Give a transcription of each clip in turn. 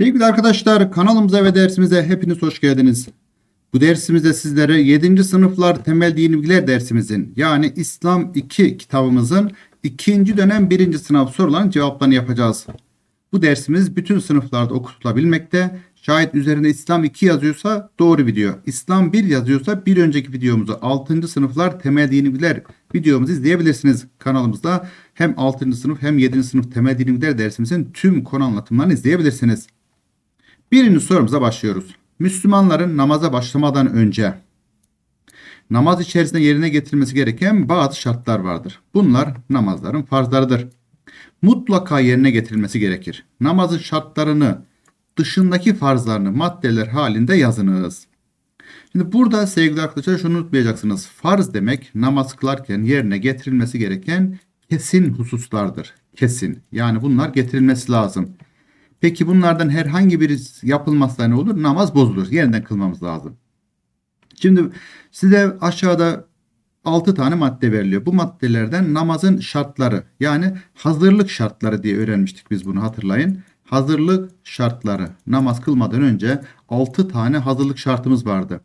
Sevgili arkadaşlar kanalımıza ve dersimize hepiniz hoş geldiniz. Bu dersimizde sizlere 7. sınıflar temel dini bilgiler dersimizin yani İslam 2 kitabımızın 2. dönem 1. sınav sorularının cevaplarını yapacağız. Bu dersimiz bütün sınıflarda okutulabilmekte. Şayet üzerinde İslam 2 yazıyorsa doğru video. İslam 1 yazıyorsa bir önceki videomuzu 6. sınıflar temel dini bilgiler videomuzu izleyebilirsiniz kanalımızda. Hem 6. sınıf hem 7. sınıf temel dini bilgiler dersimizin tüm konu anlatımlarını izleyebilirsiniz. Birinci sorumuza başlıyoruz. Müslümanların namaza başlamadan önce namaz içerisinde yerine getirilmesi gereken bazı şartlar vardır. Bunlar namazların farzlarıdır. Mutlaka yerine getirilmesi gerekir. Namazın şartlarını dışındaki farzlarını maddeler halinde yazınız. Şimdi burada sevgili arkadaşlar şunu unutmayacaksınız. Farz demek namaz kılarken yerine getirilmesi gereken kesin hususlardır. Kesin. Yani bunlar getirilmesi lazım. Peki bunlardan herhangi biri yapılmazsa ne olur? Namaz bozulur. Yeniden kılmamız lazım. Şimdi size aşağıda 6 tane madde veriliyor. Bu maddelerden namazın şartları yani hazırlık şartları diye öğrenmiştik biz bunu hatırlayın. Hazırlık şartları. Namaz kılmadan önce 6 tane hazırlık şartımız vardı.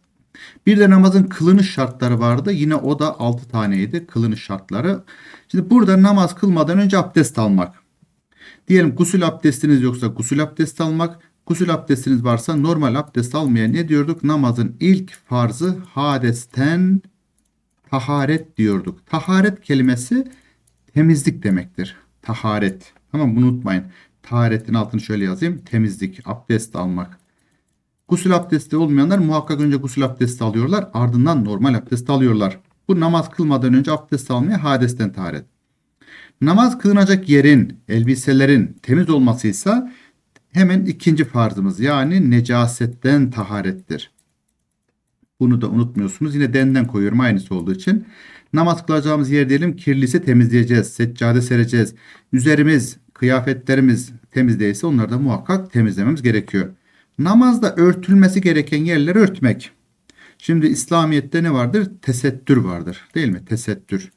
Bir de namazın kılınış şartları vardı. Yine o da 6 taneydi kılınış şartları. Şimdi burada namaz kılmadan önce abdest almak. Diyelim gusül abdestiniz yoksa gusül abdesti almak. Gusül abdestiniz varsa normal abdest almaya ne diyorduk? Namazın ilk farzı hadesten taharet diyorduk. Taharet kelimesi temizlik demektir. Taharet. Tamam bunu unutmayın. Taharetin altını şöyle yazayım. Temizlik, abdest almak. Gusül abdesti olmayanlar muhakkak önce gusül abdesti alıyorlar. Ardından normal abdest alıyorlar. Bu namaz kılmadan önce abdest almaya hadesten taharet. Namaz kılınacak yerin, elbiselerin temiz olmasıysa hemen ikinci farzımız yani necasetten taharettir. Bunu da unutmuyorsunuz. Yine denden koyuyorum aynısı olduğu için. Namaz kılacağımız yer diyelim kirliyse temizleyeceğiz. Seccade sereceğiz. Üzerimiz, kıyafetlerimiz temiz değilse onları da muhakkak temizlememiz gerekiyor. Namazda örtülmesi gereken yerleri örtmek. Şimdi İslamiyet'te ne vardır? Tesettür vardır. Değil mi? Tesettür.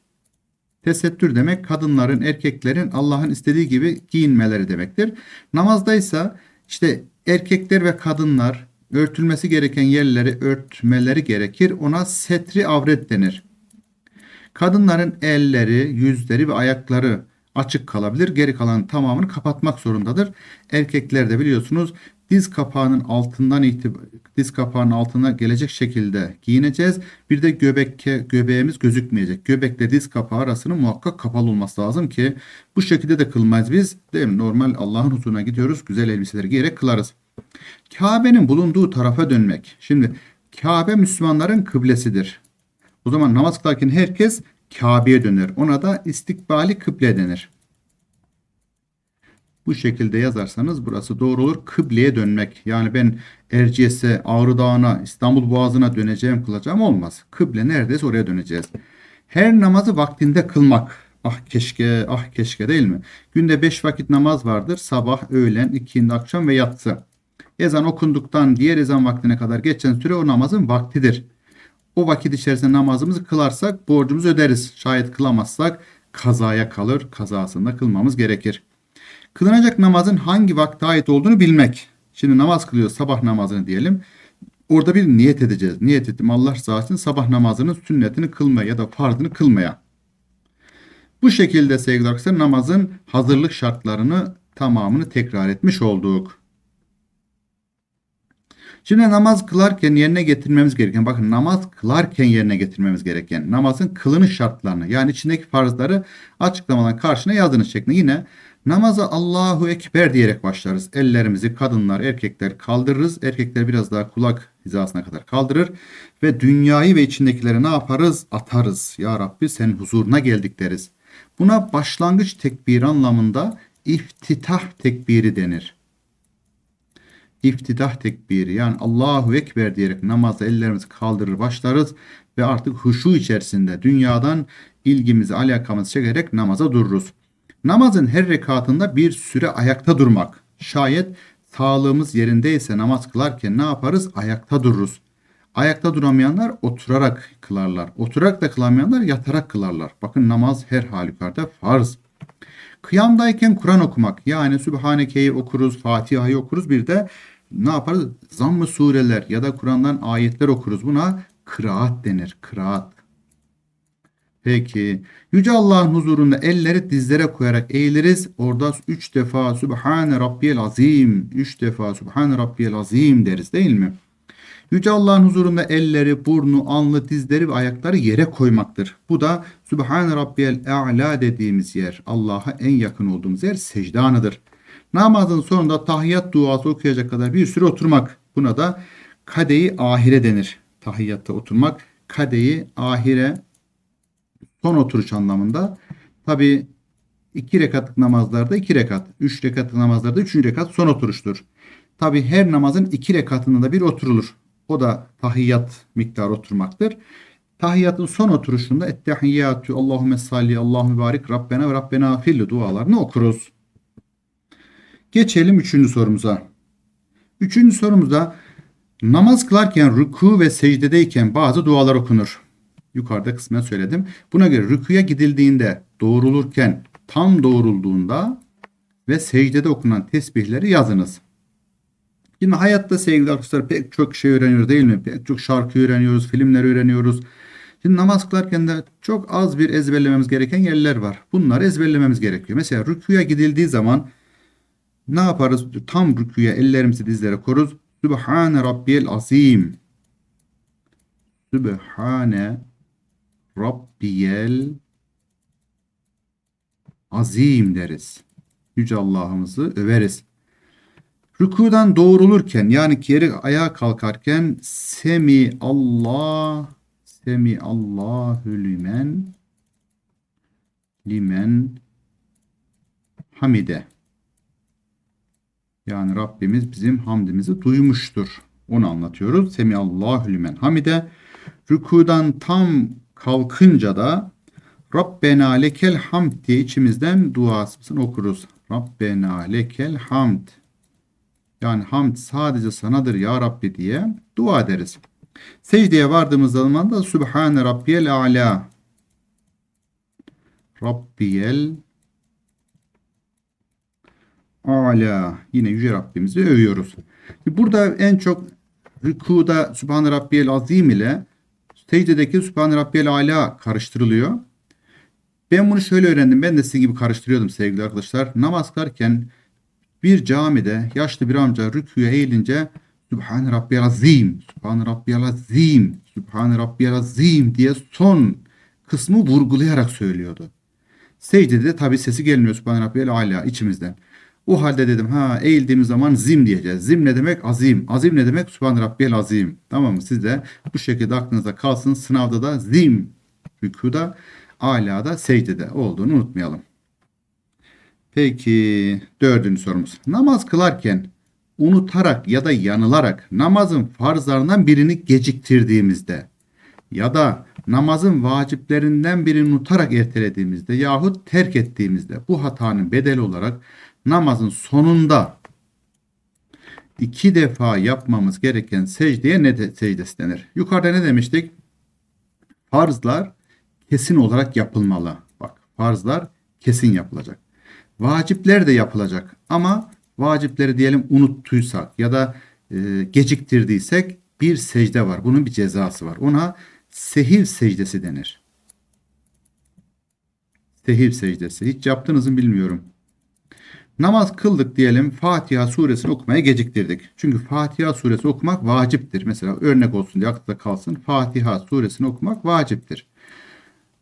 Tesettür demek kadınların, erkeklerin Allah'ın istediği gibi giyinmeleri demektir. Namazdaysa işte erkekler ve kadınlar örtülmesi gereken yerleri örtmeleri gerekir. Ona setri avret denir. Kadınların elleri, yüzleri ve ayakları açık kalabilir. Geri kalan tamamını kapatmak zorundadır. Erkekler de biliyorsunuz diz kapağının altından diz kapağının altına gelecek şekilde giyineceğiz. Bir de göbek göbeğimiz gözükmeyecek. Göbekle diz kapağı arasının muhakkak kapalı olması lazım ki bu şekilde de kılmayız biz. Değil mi? Normal Allah'ın huzuruna gidiyoruz. Güzel elbiseleri giyerek kılarız. Kabe'nin bulunduğu tarafa dönmek. Şimdi Kabe Müslümanların kıblesidir. O zaman namaz kılarken herkes Kabe'ye döner. Ona da istikbali kıble denir. Bu şekilde yazarsanız burası doğru olur. Kıbleye dönmek. Yani ben Erciyes'e, Ağrı Dağı'na, İstanbul Boğazı'na döneceğim kılacağım olmaz. Kıble neredeyse oraya döneceğiz. Her namazı vaktinde kılmak. Ah keşke, ah keşke değil mi? Günde beş vakit namaz vardır. Sabah, öğlen, ikindi, akşam ve yatsı. Ezan okunduktan diğer ezan vaktine kadar geçen süre o namazın vaktidir. O vakit içerisinde namazımızı kılarsak borcumuzu öderiz. Şayet kılamazsak kazaya kalır. Kazasında kılmamız gerekir. Kılınacak namazın hangi vakte ait olduğunu bilmek. Şimdi namaz kılıyor sabah namazını diyelim. Orada bir niyet edeceğiz. Niyet ettim Allah rızası için sabah namazının sünnetini kılmaya ya da farzını kılmaya. Bu şekilde sevgili arkadaşlar namazın hazırlık şartlarını tamamını tekrar etmiş olduk. Şimdi namaz kılarken yerine getirmemiz gereken, bakın namaz kılarken yerine getirmemiz gereken namazın kılınış şartlarını yani içindeki farzları açıklamadan karşına yazdığınız şeklinde yine namaza Allahu Ekber diyerek başlarız. Ellerimizi kadınlar, erkekler kaldırırız. Erkekler biraz daha kulak hizasına kadar kaldırır ve dünyayı ve içindekileri ne yaparız? Atarız. Ya Rabbi sen huzuruna geldik deriz. Buna başlangıç tekbir anlamında iftitah tekbiri denir iftidah tekbiri yani Allahu Ekber diyerek namazda ellerimizi kaldırır başlarız ve artık huşu içerisinde dünyadan ilgimizi alakamızı çekerek namaza dururuz. Namazın her rekatında bir süre ayakta durmak. Şayet sağlığımız yerindeyse namaz kılarken ne yaparız? Ayakta dururuz. Ayakta duramayanlar oturarak kılarlar. Oturarak da kılamayanlar yatarak kılarlar. Bakın namaz her halükarda farz. Kıyamdayken Kur'an okumak. Yani Sübhaneke'yi okuruz, Fatiha'yı okuruz. Bir de ne yaparız? Zamm-ı sureler ya da Kur'an'dan ayetler okuruz. Buna kıraat denir. Kıraat. Peki. Yüce Allah'ın huzurunda elleri dizlere koyarak eğiliriz. Orada üç defa Sübhane Rabbiyel Azim. Üç defa Sübhane Rabbiyel Azim deriz değil mi? Yüce Allah'ın huzurunda elleri, burnu, alnı, dizleri ve ayakları yere koymaktır. Bu da Sübhane Rabbiyel A'la dediğimiz yer. Allah'a en yakın olduğumuz yer secde anıdır. Namazın sonunda tahiyyat duası okuyacak kadar bir süre oturmak. Buna da kadeyi ahire denir. Tahiyyatta oturmak. Kadeyi ahire son oturuş anlamında. Tabi iki rekatlık namazlarda iki rekat, üç rekatlık namazlarda üçüncü rekat son oturuştur. Tabi her namazın iki rekatında da bir oturulur. O da tahiyyat miktarı oturmaktır. Tahiyyatın son oturuşunda ettehiyyatü Allahümme salli Allahu barik Rabbena ve Rabbena filli dualarını okuruz. Geçelim üçüncü sorumuza. Üçüncü sorumuzda namaz kılarken rüku ve secdedeyken bazı dualar okunur. Yukarıda kısmen söyledim. Buna göre rükuya gidildiğinde, doğrulurken, tam doğrulduğunda ve secdede okunan tesbihleri yazınız. Şimdi hayatta sevgili arkadaşlar pek çok şey öğreniyoruz değil mi? Pek çok şarkı öğreniyoruz, filmler öğreniyoruz. Şimdi namaz kılarken de çok az bir ezberlememiz gereken yerler var. Bunları ezberlememiz gerekiyor. Mesela rükuya gidildiği zaman ne yaparız? Tam rükuya ellerimizi dizlere koruz. Sübhane Rabbiyel Azim. Sübhane Rabbiyel Azim deriz. Yüce Allah'ımızı överiz. Rükudan doğrulurken yani geri ayağa kalkarken Semi Allah Semi Allahu limen limen hamide yani Rabbimiz bizim hamdimizi duymuştur. Onu anlatıyoruz. Semi Allahu limen hamide. Rükudan tam kalkınca da Rabbena lekel hamd diye içimizden duasını okuruz. Rabbena lekel hamd. Yani hamd sadece sanadır ya Rabbi diye dua ederiz. Secdeye vardığımız zaman da Sübhane Rabbiyel A'la. Rabbiyel A'la. Yine Yüce Rabbimizi övüyoruz. Burada en çok rükuda Sübhane Rabbiyel Azim ile secdedeki Sübhane Rabbiyel A'la karıştırılıyor. Ben bunu şöyle öğrendim. Ben de sizin gibi karıştırıyordum sevgili arkadaşlar. Namaz kılarken bir camide yaşlı bir amca rüküye eğilince Sübhane Rabbiyel Azim, Sübhane Rabbiyel Azim, Sübhane Rabbiyel Azim diye son kısmı vurgulayarak söylüyordu. Secdede de tabi sesi gelmiyor Sübhane Rabbiyel Ala içimizden. O halde dedim ha eğildiğimiz zaman zim diyeceğiz. Zim ne demek? Azim. Azim ne demek? Sübhane Rabbiyel Azim. Tamam mı? Siz de bu şekilde aklınızda kalsın. Sınavda da zim rükuda, alada, secdede olduğunu unutmayalım. Peki dördüncü sorumuz. Namaz kılarken unutarak ya da yanılarak namazın farzlarından birini geciktirdiğimizde ya da namazın vaciplerinden birini unutarak ertelediğimizde yahut terk ettiğimizde bu hatanın bedeli olarak namazın sonunda iki defa yapmamız gereken secdeye ne de, secdesi denir? Yukarıda ne demiştik? Farzlar kesin olarak yapılmalı. Bak farzlar kesin yapılacak. Vacipler de yapılacak ama vacipleri diyelim unuttuysak ya da e, geciktirdiysek bir secde var. Bunun bir cezası var. Ona sehiv secdesi denir. Sehiv secdesi. Hiç yaptınız mı bilmiyorum. Namaz kıldık diyelim Fatiha suresini okumaya geciktirdik. Çünkü Fatiha suresi okumak vaciptir. Mesela örnek olsun diye aklında kalsın. Fatiha suresini okumak vaciptir.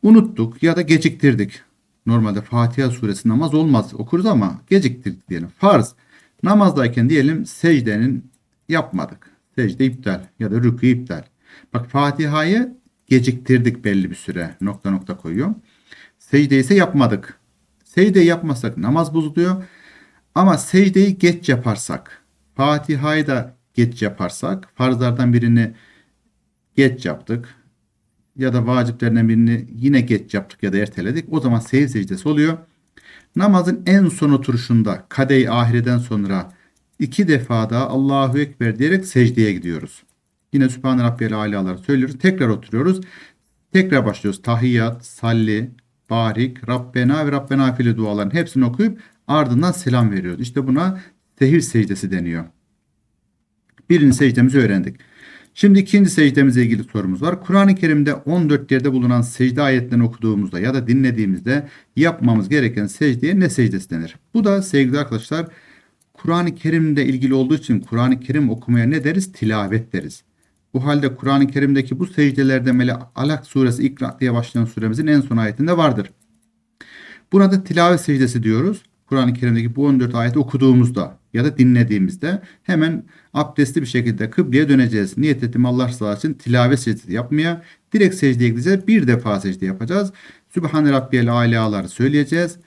Unuttuk ya da geciktirdik. Normalde Fatiha suresi namaz olmaz okuruz ama geciktirdik diyelim. Farz. Namazdayken diyelim secdenin yapmadık. Secde iptal ya da rükû iptal. Bak Fatiha'yı geciktirdik belli bir süre. Nokta nokta koyuyorum. Secde ise yapmadık. Secde yapmasak namaz bozuluyor. Ama secdeyi geç yaparsak, Fatiha'yı da geç yaparsak, farzlardan birini geç yaptık ya da vaciplerinden birini yine geç yaptık ya da erteledik. O zaman seyir secdesi oluyor. Namazın en son oturuşunda kadey ahireden sonra iki defa da Allahu Ekber diyerek secdeye gidiyoruz. Yine Sübhane Rabbiyel Alaları söylüyoruz. Tekrar oturuyoruz. Tekrar başlıyoruz. Tahiyyat, salli, barik, Rabbena ve Rabbena fili duaların hepsini okuyup ardından selam veriyoruz. İşte buna sehir secdesi deniyor. Birinci secdemizi öğrendik. Şimdi ikinci secdemize ilgili sorumuz var. Kur'an-ı Kerim'de 14 yerde bulunan secde ayetlerini okuduğumuzda ya da dinlediğimizde yapmamız gereken secdeye ne secdesi denir? Bu da sevgili arkadaşlar Kur'an-ı Kerim'de ilgili olduğu için Kur'an-ı Kerim okumaya ne deriz? Tilavet deriz. Bu halde Kur'an-ı Kerim'deki bu secdelerde Mele Alak suresi İkra diye başlayan suremizin en son ayetinde vardır. Buna da tilavet secdesi diyoruz. Kur'an-ı Kerim'deki bu 14 ayeti okuduğumuzda ya da dinlediğimizde hemen abdestli bir şekilde kıbleye döneceğiz. Niyet ettim Allah rızası için tilavet secdesi yapmaya. Direkt secdeye gideceğiz. Bir defa secde yapacağız. Sübhane Rabbiyel Ala'ları söyleyeceğiz.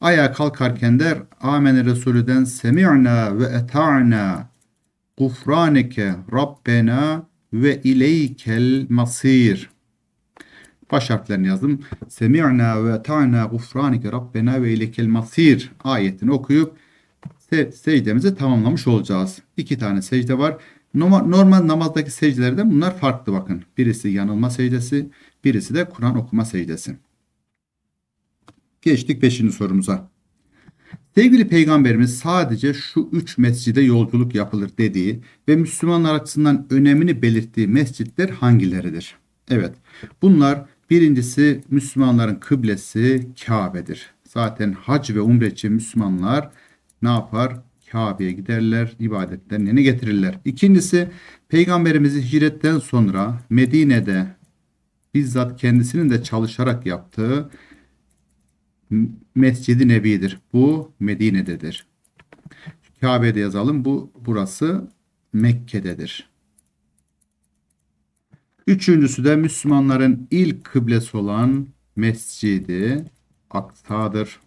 Ayağa kalkarken de Amene Resulü'den Semi'na ve eta'na gufraneke Rabbena ve ileykel masir. Baş harflerini yazdım. Semi'na ve ta'na gufranike Rabbena ve ileykel masir ayetini okuyup se secdemizi tamamlamış olacağız. İki tane secde var. Normal namazdaki secdelerden bunlar farklı bakın. Birisi yanılma secdesi, birisi de Kur'an okuma secdesi. Geçtik 5. sorumuza. Sevgili peygamberimiz sadece şu üç mescide yolculuk yapılır dediği ve Müslümanlar açısından önemini belirttiği mescitler hangileridir? Evet bunlar birincisi Müslümanların kıblesi Kabe'dir. Zaten hac ve umre için Müslümanlar ne yapar? Kabe'ye giderler, ibadetlerini getirirler. İkincisi peygamberimizi hicretten sonra Medine'de bizzat kendisinin de çalışarak yaptığı Mescid-i Nebi'dir. Bu Medine'dedir. Kabe'de yazalım. Bu burası Mekke'dedir. Üçüncüsü de Müslümanların ilk kıblesi olan Mescidi Aksa'dır.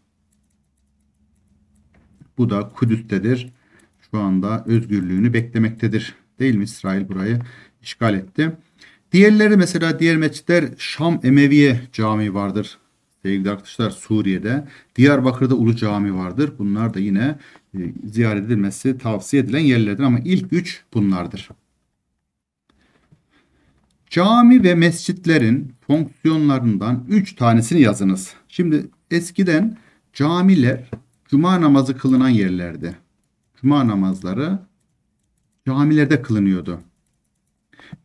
Bu da Kudüs'tedir. Şu anda özgürlüğünü beklemektedir. Değil mi? İsrail burayı işgal etti. Diğerleri mesela diğer mescitler Şam Emeviye Camii vardır. Sevgili arkadaşlar Suriye'de. Diyarbakır'da Ulu Cami vardır. Bunlar da yine e, ziyaret edilmesi tavsiye edilen yerlerdir ama ilk üç bunlardır. Cami ve mescitlerin fonksiyonlarından üç tanesini yazınız. Şimdi eskiden camiler cuma namazı kılınan yerlerdi. Cuma namazları camilerde kılınıyordu.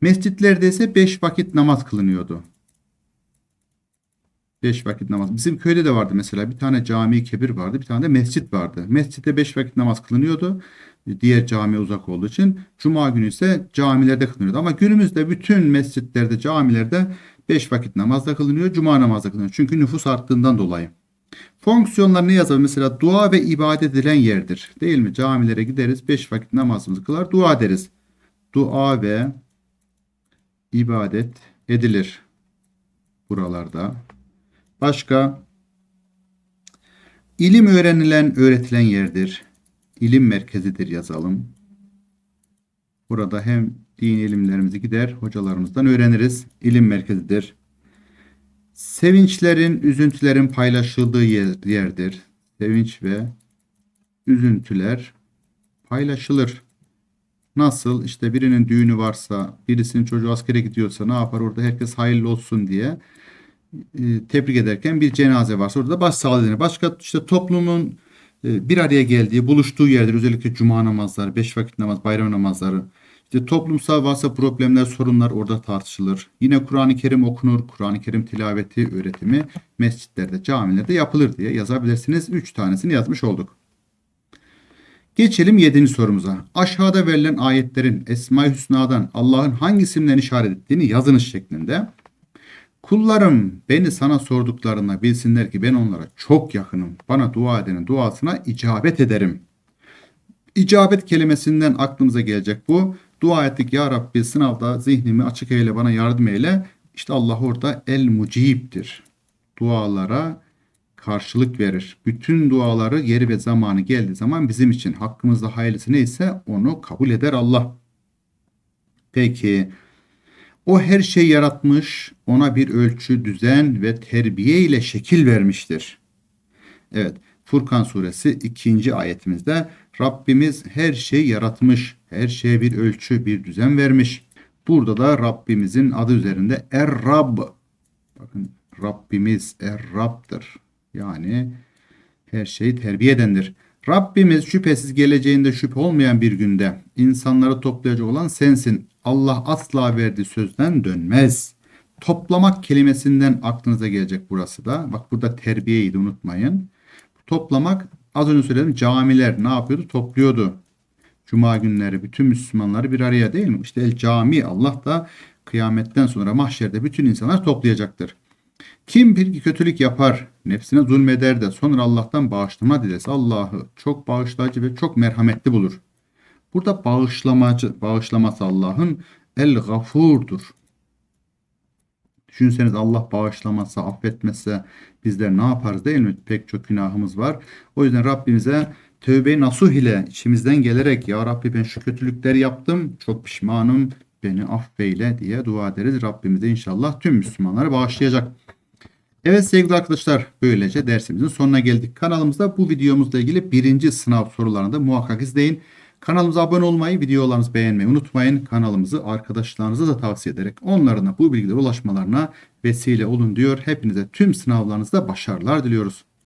Mescitlerde ise beş vakit namaz kılınıyordu. Beş vakit namaz. Bizim köyde de vardı mesela bir tane cami kebir vardı bir tane de mescit vardı. Mescitte beş vakit namaz kılınıyordu. Diğer camiye uzak olduğu için. Cuma günü ise camilerde kılınıyordu. Ama günümüzde bütün mescitlerde camilerde beş vakit namaz da kılınıyor. Cuma namazı da kılınıyor. Çünkü nüfus arttığından dolayı. Fonksiyonlar ne yazar? Mesela dua ve ibadet edilen yerdir. Değil mi? Camilere gideriz. Beş vakit namazımızı kılar. Dua deriz. Dua ve ibadet edilir. Buralarda. Başka ilim öğrenilen, öğretilen yerdir. İlim merkezidir yazalım. Burada hem din ilimlerimizi gider, hocalarımızdan öğreniriz. İlim merkezidir. Sevinçlerin, üzüntülerin paylaşıldığı yer, yerdir. Sevinç ve üzüntüler paylaşılır. Nasıl? İşte birinin düğünü varsa, birisinin çocuğu askere gidiyorsa ne yapar? Orada herkes hayırlı olsun diye tebrik ederken bir cenaze varsa orada başsağlığı denir. Başka işte toplumun e, bir araya geldiği, buluştuğu yerdir. Özellikle cuma namazları, beş vakit namaz, bayram namazları. İşte toplumsal varsa problemler, sorunlar orada tartışılır. Yine Kur'an-ı Kerim okunur. Kur'an-ı Kerim tilaveti, öğretimi mescitlerde, camilerde yapılır diye yazabilirsiniz. Üç tanesini yazmış olduk. Geçelim yedinci sorumuza. Aşağıda verilen ayetlerin Esma-i Hüsna'dan Allah'ın hangi isimlerini işaret ettiğini yazınız şeklinde. Kullarım beni sana sorduklarında bilsinler ki ben onlara çok yakınım. Bana dua edenin duasına icabet ederim. İcabet kelimesinden aklımıza gelecek bu. Dua ettik ya Rabbi sınavda zihnimi açık eyle bana yardım eyle. İşte Allah orada el mucibdir. Dualara karşılık verir. Bütün duaları yeri ve zamanı geldiği zaman bizim için hakkımızda hayırlısı neyse onu kabul eder Allah. Peki o her şeyi yaratmış, ona bir ölçü, düzen ve terbiye ile şekil vermiştir. Evet, Furkan suresi 2. ayetimizde Rabbimiz her şeyi yaratmış, her şeye bir ölçü, bir düzen vermiş. Burada da Rabbimizin adı üzerinde Er-Rab. Bakın Rabbimiz Er-Rab'dır. Yani her şeyi terbiye edendir. Rabbimiz şüphesiz geleceğinde şüphe olmayan bir günde insanları toplayacak olan sensin. Allah asla verdiği sözden dönmez. Toplamak kelimesinden aklınıza gelecek burası da. Bak burada terbiyeyi de unutmayın. Toplamak az önce söyledim camiler ne yapıyordu? Topluyordu. Cuma günleri bütün Müslümanları bir araya değil mi? İşte el cami Allah da kıyametten sonra mahşerde bütün insanlar toplayacaktır. Kim bir kötülük yapar, nefsine zulmeder de sonra Allah'tan bağışlama dilese Allah'ı çok bağışlayıcı ve çok merhametli bulur. Burada bağışlamacı, bağışlaması Allah'ın el gafurdur. Düşünseniz Allah bağışlamasa, affetmezse bizler ne yaparız değil mi? Pek çok günahımız var. O yüzden Rabbimize tövbe nasuh ile içimizden gelerek Ya Rabbi ben şu kötülükleri yaptım, çok pişmanım, beni affeyle diye dua ederiz. Rabbimiz de inşallah tüm Müslümanları bağışlayacak. Evet sevgili arkadaşlar böylece dersimizin sonuna geldik. Kanalımızda bu videomuzla ilgili birinci sınav sorularını da muhakkak izleyin. Kanalımıza abone olmayı, videolarımızı beğenmeyi unutmayın. Kanalımızı arkadaşlarınıza da tavsiye ederek onların da bu bilgilere ulaşmalarına vesile olun diyor. Hepinize tüm sınavlarınızda başarılar diliyoruz.